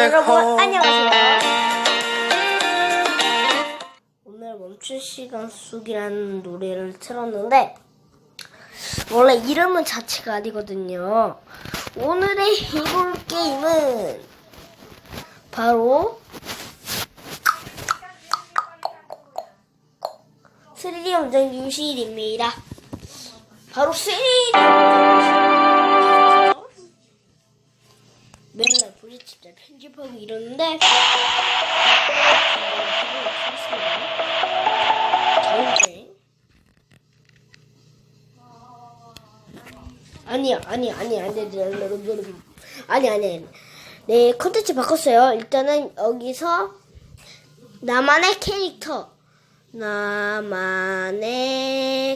여러분 안녕하세요. 오늘 멈춘 시간 속이라는 노래를 틀었는데 원래 이름은 자체가 아니거든요. 오늘의 해볼 게임은 바로 3D 영상 유실입니다. 바로 3D 부딪히자 편집하고 이러는데 아니야 아니야 아니야 안돼 아니 아니 아니 네 컨텐츠 바꿨어요. 일단은 여기서 나만의 캐릭터 나만의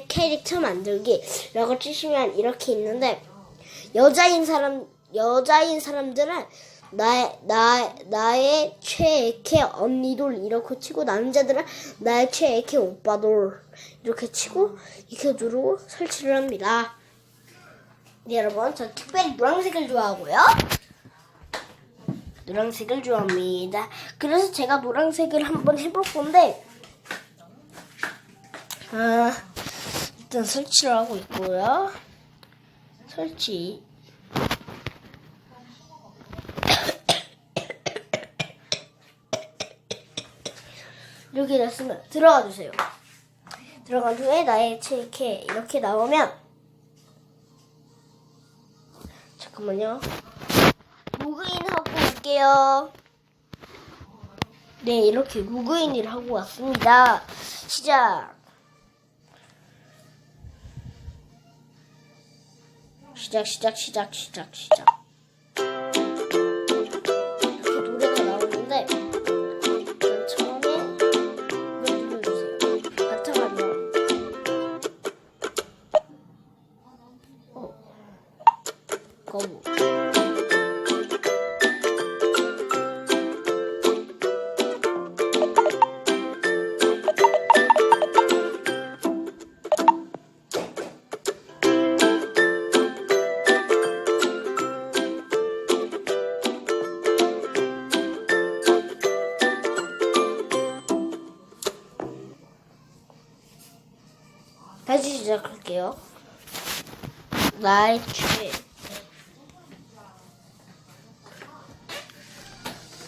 캐릭터 만들기라고 치시면 이렇게 있는데 여자인 사람 여자인 사람들은 나의 나 나의 최애캐 언니돌 이렇게 치고 남자들은 나의 최애캐 오빠돌 이렇게 치고 이렇게 누르고 설치를 합니다. 네, 여러분 저 특별히 노란색을 좋아하고요. 노란색을 좋아합니다. 그래서 제가 노란색을 한번 해볼 건데 아 일단 설치를 하고 있고요. 설치 이렇게 됐으면 들어가 주세요. 들어간 후에 나의 체크에 이렇게 나오면 잠깐만요. 로그인 하고 올게요. 네, 이렇게 로그인을 하고 왔습니다. 시작. 시작, 시작, 시작, 시작, 시작. 시 시작할게요. 나의 최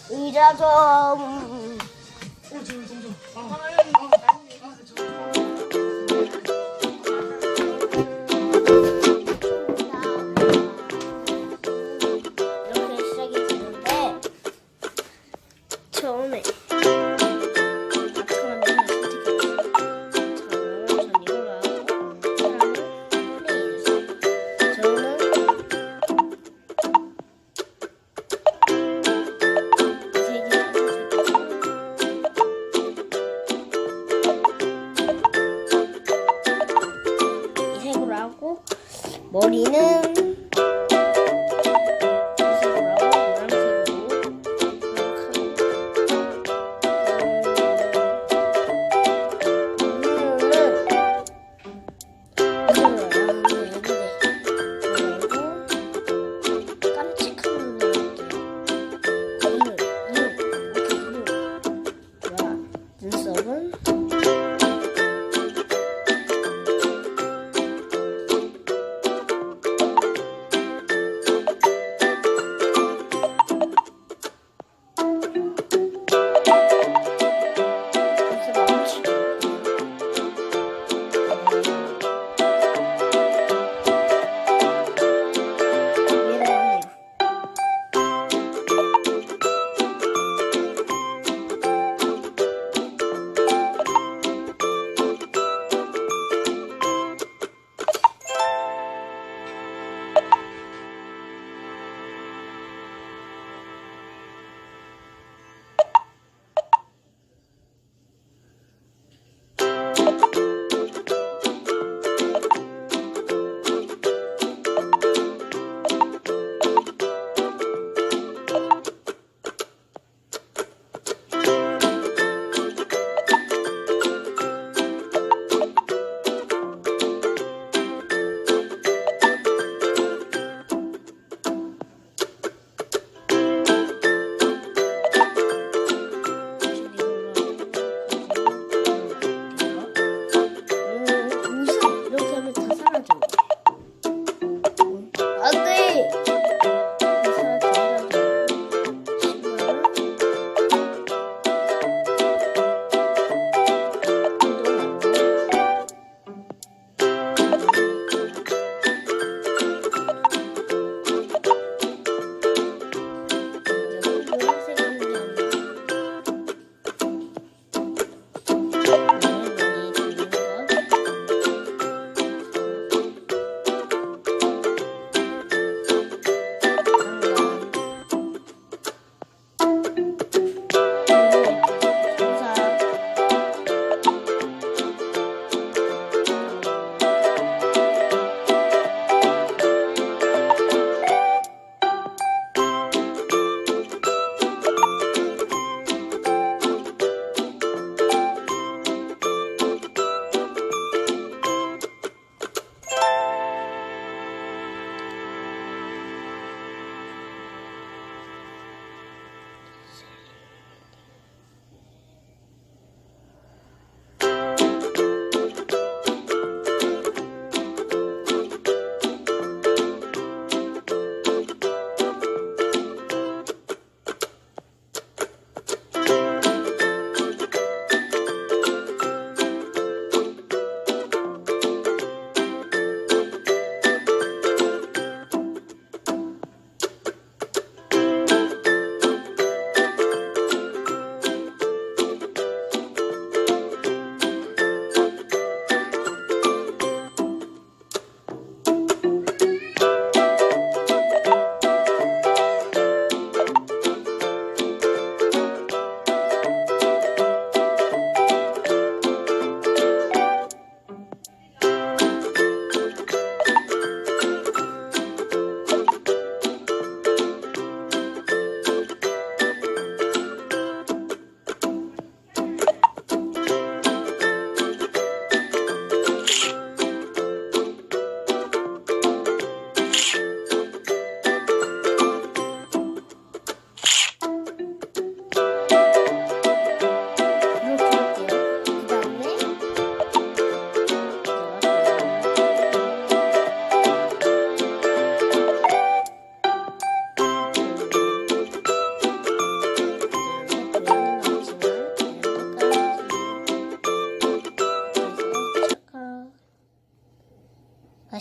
의자 좀 이렇게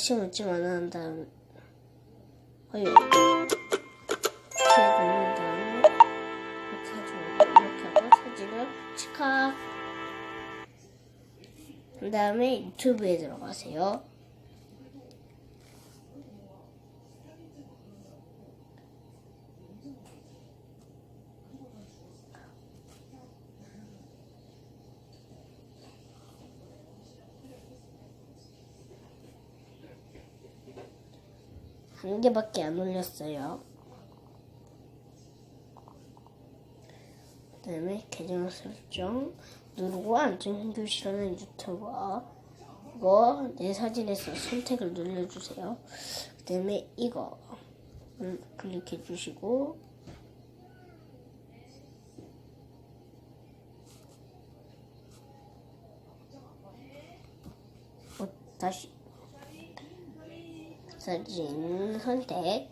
다시 묻지만 한 다음 어이 이렇게 놓는 다음에 이렇게 해주고 이렇게 하고 사진을 칙하 그 다음에 유튜브에 들어가세요 한 개밖에 안 올렸어요. 그 다음에 계정 설정 누르고 안전 교시라는 유튜버 이거 내 사진에서 선택을 눌러주세요. 그 다음에 이거 음, 클릭해 주시고 어, 다시 사진 선택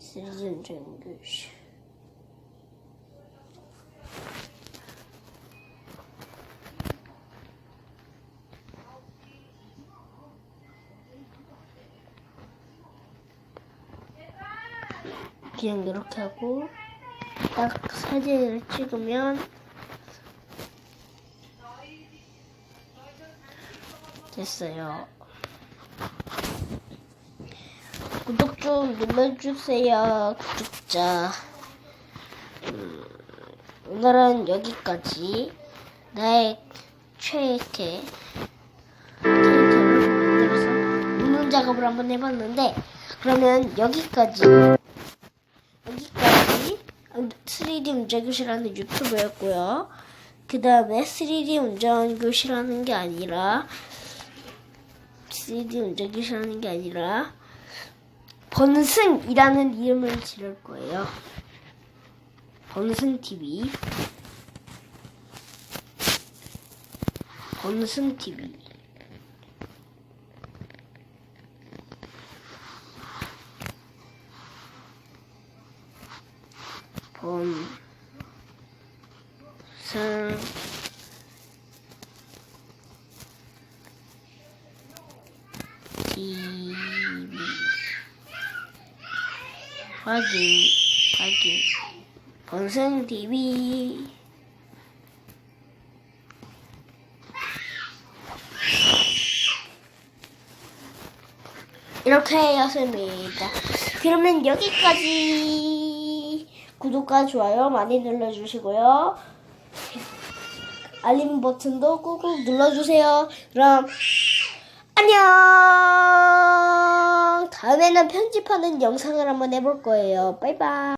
사진 정규시 그냥 이렇게 하고 딱 사진을 찍으면 됐어요. 구독 좀 눌러주세요, 구독자. 음, 오늘은 여기까지 나의 웃는 작업을 한번 해봤는데 그러면 여기까지 여기까지 3D 운전교실하는 유튜브였고요. 그 다음에 3D 운전교실하는 게 아니라 3D 운전교실하는 게 아니라 번승이라는 이름을 지를 거예요. 번승 TV. 번승 TV. 번승 TV. 확인, 확인. 번승 TV. 이렇게 해였습니다. 그러면 여기까지 구독과 좋아요 많이 눌러주시고요. 알림 버튼도 꾹꾹 눌러주세요. 그럼 안녕! 다음에는 편집하는 영상을 한번 해볼 거예요. 바이바이.